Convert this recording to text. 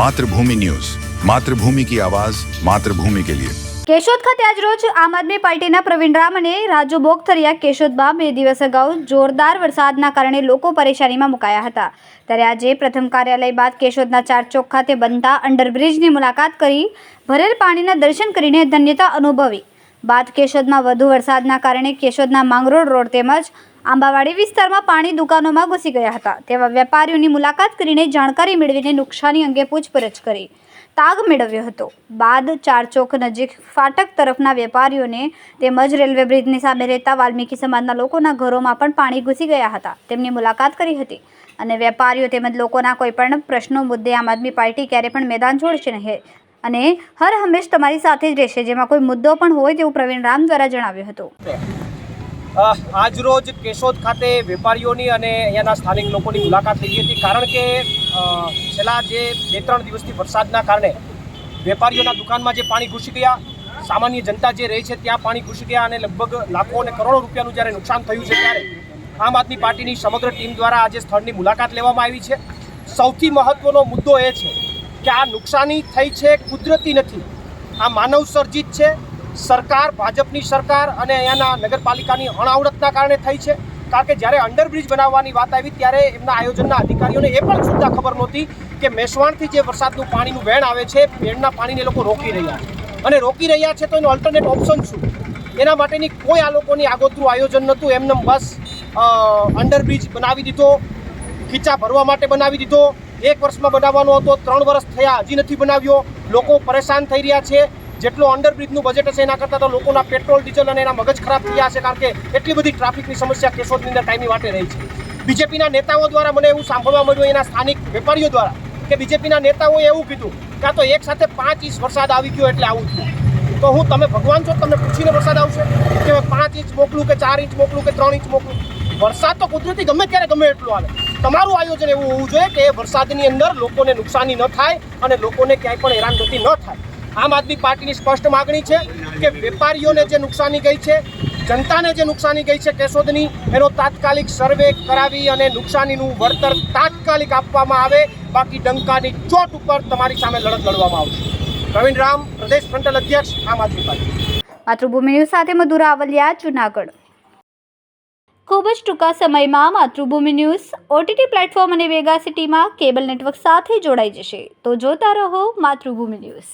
Mathrubhumi news. Mathrubhumi કી આવાઝ માતૃભૂમિ કે લિયે. કેશોદ ખાતે આજરોજ આમ આદમી પાર્ટીના પ્રવીણ રામ અને રાજુ બોગથરિયા કેશોદબા બે દિવસ અગાઉ જોરદાર વરસાદના કારણે લોકો પરેશાનીમાં મુકાયા હતા. ત્યારે આજે પ્રથમ કાર્યાલય બાદ કેશોદના ચાર ચોક ખાતે બનતા અંડરબ્રિજની મુલાકાત કરી ભરેલ પાણીના દર્શન કરીને ધન્યતા અનુભવી. બાદ કેશોદમાં વધુ વરસાદના કારણે કેશોદના માંગરોળ રોડ તેમજ આંબાવાડી વિસ્તારમાં પાણી દુકાનોમાં ઘૂસી ગયા હતા. તેવા વેપારીઓની મુલાકાત કરીને જાણકારી મેળવીને નુકસાની અંગે પૂછપરછ કરી. તાગ મેળવ્યો હતો. બાદ ચારચોક નજીક ફાટક તરફના વેપારીઓને તેમજ રેલવે બ્રિજની સામે રહેતા વાલ્મીકી સમાજના લોકોના ઘરોમાં પણ પાણી ઘૂસી ગયા હતા. તેમની મુલાકાત કરી હતી અને વેપારીઓ તેમજ લોકોના કોઈપણ પ્રશ્નો, મુદ્દે આમ આદમી પાર્ટી ક્યારે પણ મેદાન છોડશે નહીં. અને હર હંમેશ તમારી સાથે જ રહેશે. જેમાં કોઈ મુદ્દો પણ હોય તેવું પ્રવીણ રામ દ્વારા જણાવ્યું હતું. આજરોજ કેશોદ ખાતે વેપારીઓની અને અહીંયાના સ્થાનિક લોકોની મુલાકાત થઈ હતી. કારણ કે છેલ્લા જે બે ત્રણ દિવસથી વરસાદના કારણે વેપારીઓના દુકાનમાં જે પાણી ઘૂસી ગયા, સામાન્ય જનતા જે રહે છે ત્યાં પાણી ઘૂસી ગયા અને લગભગ લાખો અને કરોડો રૂપિયાનું જ્યારે નુકસાન થયું છે ત્યારે આમ આદમી પાર્ટીની સમગ્ર ટીમ દ્વારા આજે સ્થળની મુલાકાત લેવામાં આવી છે. સૌથી મહત્વનો મુદ્દો એ છે કે આ નુકસાની થઈ છે, કુદરતી નથી. આ માનવ સર્જિત છે સરકાર, ભાજપની સરકાર અને અહીંયાના નગરપાલિકાની અણાવડતના કારણે થઈ છે. કારણ કે જ્યારે અંડરબ્રિજ બનાવવાની વાત આવી ત્યારે એમના આયોજનના અધિકારીઓને એ પણ સુદ્ધા ખબર નહોતી કે મેસવાણથી જે વરસાદનું પાણીનું વહેણ આવે છે, વેણના પાણીને લોકો રોકી રહ્યા છે. અને રોકી રહ્યા છે તો એનું અલ્ટરનેટ ઓપ્શન શું? એના માટેની કોઈ આ લોકોની આગોતરું આયોજન નહોતું. એમને બસ અંડરબ્રિજ બનાવી દીધો, ખીચા ભરવા માટે બનાવી દીધો. એક વર્ષમાં બનાવવાનો હતો, ત્રણ વર્ષ થયા, હજી નથી બનાવ્યો. લોકો પરેશાન થઈ રહ્યા છે. જેટલો અંડરબ્રિજનું બજેટ હશે એના કરતાં તો લોકોના પેટ્રોલ ડીઝલ અને એના મગજ ખરાબ થયા હશે કારણ કે એટલી બધી ટ્રાફિકની સમસ્યા કેશોદની અંદર કાયમી વાટે રહી છે. બીજેપીના નેતાઓ દ્વારા મને એવું સાંભળવા મળ્યું એના સ્થાનિક વેપારીઓ દ્વારા કે બીજેપીના નેતાઓએ એવું કીધું કે તો એક સાથે પાંચ ઇંચ વરસાદ આવી ગયો એટલે આવું થયું. તો હું તમે ભગવાન છો તમને પૂછીને વરસાદ આવશે? કે પાંચ ઇંચ મોકલું કે ચાર ઇંચ મોકલું કે ત્રણ ઇંચ મોકલું? વરસાદ તો કુદરતી ગમે ત્યારે ગમે એટલું આવે. તમારું આયોજન એવું હોવું જોઈએ કે વરસાદની અંદર લોકોને નુકસાની ન થાય અને લોકોને ક્યાંય પણ હેરાનગતિ ન થાય. આમ આદમી પાર્ટીની સ્પષ્ટ માગણી છે કે વેપારીઓને જે નુકસાની ગઈ છે, જનતાને જે નુકસાની ગઈ છે કેશોદની, એનો તાત્કાલિક સર્વે કરાવી અને નુકસાનીનું વળતર તાત્કાલિક આપવામાં આવે. બાકી ડંકાની ચોટ ઉપર તમારી સામે લડત લડવામાં આવશે. પ્રવીણ રામ, પ્રદેશ ફ્રન્ટલ અધ્યક્ષ, આમ આદમી પાર્ટી. માતૃભૂમિ ન્યૂઝ સાથે મધુરા આવલિયા જુનાગઢ. ખૂબ જ ટૂંકા સમયમાં માતૃભૂમિ ન્યૂઝ ઓટીટી પ્લેટફોર્મ અને વેગા સિટીમાં કેબલ નેટવર્ક સાથે જોડાઈ જશે. તો જોતા રહો માતૃભૂમિ ન્યૂઝ.